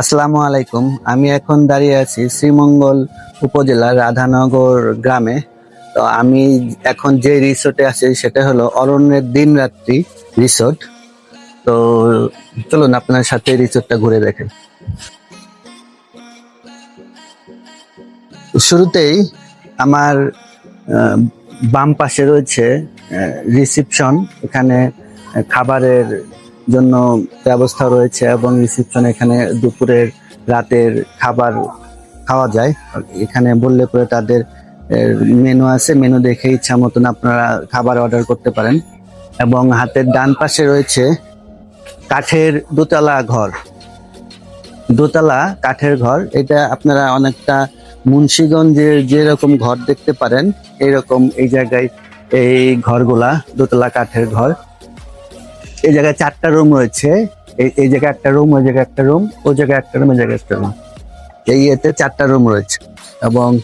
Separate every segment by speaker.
Speaker 1: আসসালামু আলাইকুম। আমি এখন দাঁড়িয়ে আছি শ্রীমঙ্গল উপজেলার রাধানগর গ্রামে। তো আমি এখন যে রিসোর্টে আছি সেটা হলো অরণ্যের দিন রাত্রি রিসোর্ট। তো চলুন আপনার সাথে রিসোর্টটা ঘুরে দেখেন। শুরুতেই আমার বাম পাশে রয়েছে রিসিপশন। এখানে খাবারের জন্য ব্যবস্থা রয়েছে এবং রিসিপশন এখানে দুপুরের রাতের খাবার খাওয়া যায়। এখানে বললে পরে তাদের মেনু আছে। মেনু দেখে ইচ্ছা মতন আপনারা খাবার অর্ডার করতে পারেন। এবং হাতের ডান পাশে রয়েছে কাঠের দোতলা ঘর। দোতলা কাঠের ঘর। এটা আপনারা অনেকটা মুন্সিগঞ্জের যেরকম ঘর দেখতে পারেন, এরকম এই জায়গায় এই ঘরগুলা, দোতলা কাঠের ঘর। এই জায়গায় চারটা রুম রয়েছে। এই- জায়গায় একটা রুম ওই জায়গায় একটা রুম ওই জায়গায় একটা রুম ওই জায়গায় একটা রুম এই এতে চারটা রুম রয়েছে। এবং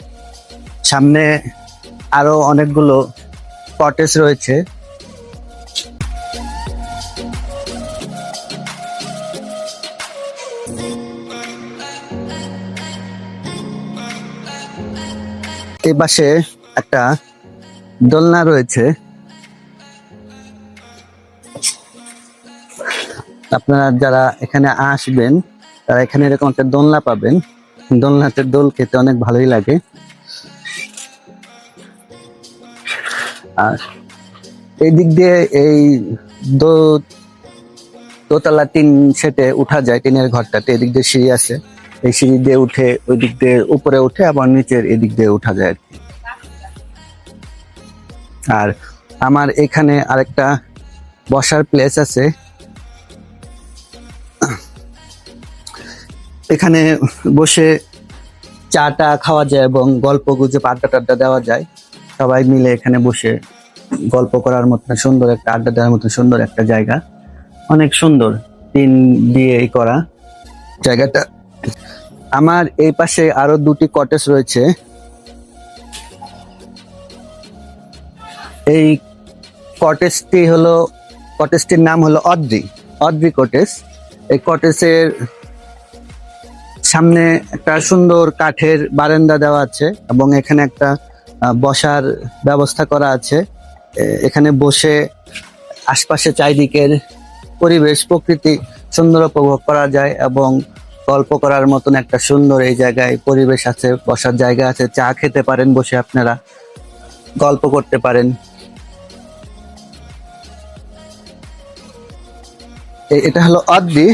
Speaker 1: সামনে আরও অনেকগুলো কটেজ রয়েছে। এই পাশে একটা দোলনা রয়েছে। আপনারা যারা এখানে আসবেন, তারা এখানে এরকম একটা দোলনা পাবেন। দোলনাতে দোল খেতে অনেক ভালোই লাগে। আর এই দিক দিয়ে এই দোতলা তিন সেটে উঠা যায়, টিনের ঘরটাতে। এদিক দিয়ে সিঁড়ি আছে। এই সিঁড়ি দিয়ে উঠে ওই দিক দিয়ে উপরে উঠে আবার নিচের এদিক দিয়ে উঠা যায় আর কি। আর আমার এখানে আরেকটা বসার প্লেস আছে। এখানে বসে চাটা খাওয়া যায় এবং গল্প গুজে আড্ডা টাড্ডা দেওয়া যায়। সবাই মিলে এখানে বসে গল্প করার মতন সুন্দর একটা, আড্ডা দেওয়ার মতন সুন্দর একটা জায়গা। অনেক সুন্দর টিন দিয়ে করা জায়গাটা। আমার এই পাশে আরও দুটি কটেজ রয়েছে। এই কটেজটি হলো কটেজটির নাম হলো অদ্রি অদ্রি কটেজ এই কটেজের সামনে একটা সুন্দর কাঠের বারান্দা দেওয়া আছে এবং এখানে একটা বসার ব্যবস্থা করা আছে। এখানে বসে আশপাশে চারিদিকের পরিবেশ, প্রকৃতি সুন্দর উপভোগ করা যায় এবং গল্প করার মতন একটা সুন্দর এই জায়গায় পরিবেশ আছে, বসার জায়গা আছে, চা খেতে পারেন বসে আপনারা, গল্প করতে পারেন। এটা হলো অদ্রি